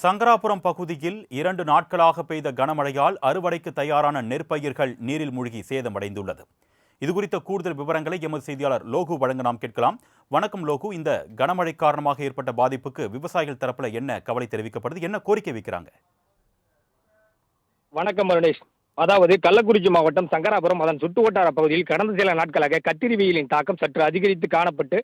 சங்கராபுரம் பகுதியில் இரண்டு நாட்களாக பெய்த கனமழையால் அறுவடைக்கு தயாரான நெற்பயிர்கள் நீரில் மூழ்கி சேதமடைந்துள்ளது. இதுகுறித்த கூடுதல் விவரங்களை எமது செய்தியாளர் லோகு வழங்க நாம் கேட்கலாம். வணக்கம் லோகு. இந்த கனமழை காரணமாக ஏற்பட்ட பாதிப்புக்கு விவசாயிகள் தரப்புல என்ன கவலை தெரிவிக்கப்படுது? என்ன கோரிக்கை வைக்கிறாங்க? வணக்கம் மருணேஷ் அதாவது கள்ளக்குறிச்சி மாவட்டம் சங்கராபுரம் அதன் சுட்டு வட்டார பகுதியில் கடந்த சில நாட்களாக கத்திரி வெயிலின் தாக்கம் சற்று அதிகரித்து காணப்பட்டு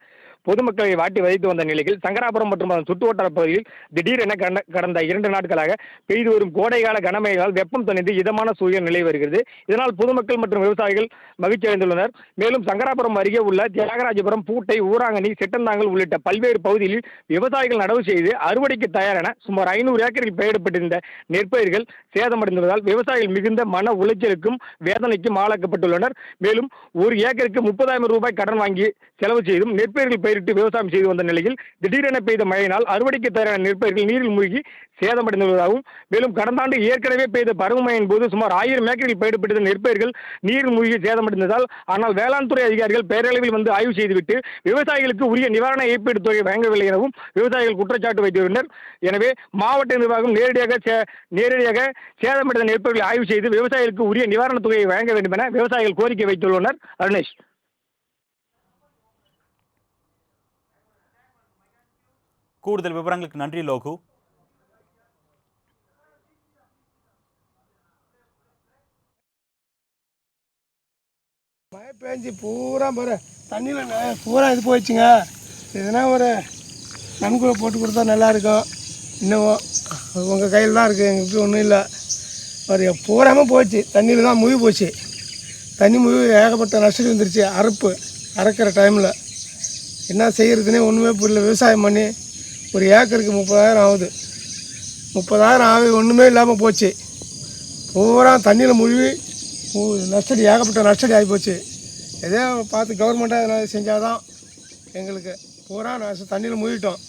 பொதுமக்களை வாட்டி வதைத்து வந்த நிலையில் சங்கராபுரம் மற்றும் அதன் சுட்டு வட்டார பகுதியில் திடீரென கடந்த- கடந்த இரண்டு நாட்களாக பெய்து வரும் கோடைகால கனமழையால் வெப்பம் தணிந்து இதமான சூழல் நிலை வருகிறது. இதனால் பொதுமக்கள் மற்றும் விவசாயிகள் மகிழ்ச்சி அடைந்துள்ளனர் மேலும் சங்கராபுரம் அருகே உள்ள தியாகராஜபுரம் பூட்டை ஊராங்கனி சிட்டந்தாங்கல் உள்ளிட்ட பல்வேறு பகுதிகளில் விவசாயிகள் நடவு செய்து அறுவடைக்கு தயாரான சுமார் ஐநூறு ஏக்கரில் பயிரிடப்பட்டிருந்த நெற்பயிர்கள் சேதமடைந்துள்ளதால் விவசாயிகள் மிகுந்த மன உளைச்சலுக்கும் வேதனைக்கும் ஆளாக்கப்பட்டுள்ளனர். மேலும் ஒரு ஏக்கருக்கு முப்பதாயிரம் ரூபாய் கடன் வாங்கி செலவு செய்தும் நெற்பயிர்கள் பயிரிட்டு விவசாயம் செய்து வந்த நிலையில் திடீரென பெய்த மழையினால் அறுவடைக்கு தயாரான நெற்பயிர்கள் நீரில் மூழ்கி சேதமடைந்துள்ளதாகவும் மேலும் கடந்த ஆண்டு ஏற்கனவே பெய்த பருவமழையின் போது சுமார் ஆயிரம் ஏக்கரில் பயிரிடப்பட்ட நெற்பயிர்கள் நீர் மூழ்கி சேதமடைந்ததால் ஆனால் வேளாண் துறை அதிகாரிகள் பேரளவில் வந்து ஆய்வு செய்துவிட்டு விவசாயிகளுக்கு உரிய நிவாரண இழப்பீடு தொகை வழங்கவில்லை எனவும் விவசாயிகள் குற்றச்சாட்டு வைத்துள்ளனர். எனவே மாவட்ட நிர்வாகம் நேரடியாக சே- நேரடியாக சேதமடைந்த நெற்பயிர்களை ஆய்வு செய்து விவசாயிகளுக்கு உரிய நிவாரணத் தொகையை வழங்க வேண்டும் என விவசாயிகள் கோரிக்கை வைத்துள்ளனர். அருணேஷ். கூடுதல் விவரங்களுக்கு நன்றி லோகு. மழை பேஞ்சு பூரா பாரு. தண்ணியில் பூரா இது போயிடுச்சுங்க. எதுனா ஒரு நன்கொடை போட்டு கொடுத்தா நல்லா இருக்கும் இன்னமும் உங்கள் கையில் தான் இருக்குது எங்களுக்கு ஒன்றும் இல்லை. ஒரு பூராமல் போச்சு. தண்ணியில் தான் முழுகி போச்சு. தண்ணி முழுகி ஏகப்பட்ட நஷ்டம் வந்துருச்சு. அறுப்பு அறுக்கிற டைமில் என்ன செய்கிறதுனே ஒன்றுமே புரியல. விவசாயம் பண்ணி ஒரு ஏக்கருக்கு முப்பதாயிரம் ஆகுது. முப்பதாயிரம் ஆகி ஒன்றுமே இல்லாமல் போச்சு. பூரா தண்ணியில் முழுகி நஷ்டடி ஏகப்பட்ட நஷ்டடி ஆகிப்போச்சு. எதோ பார்த்து கவர்மெண்ட்டாக எதனால் செஞ்சால் தான் எங்களுக்கு பூரா நஷ்ட தண்ணியில் மூழ்கிட்டோம்.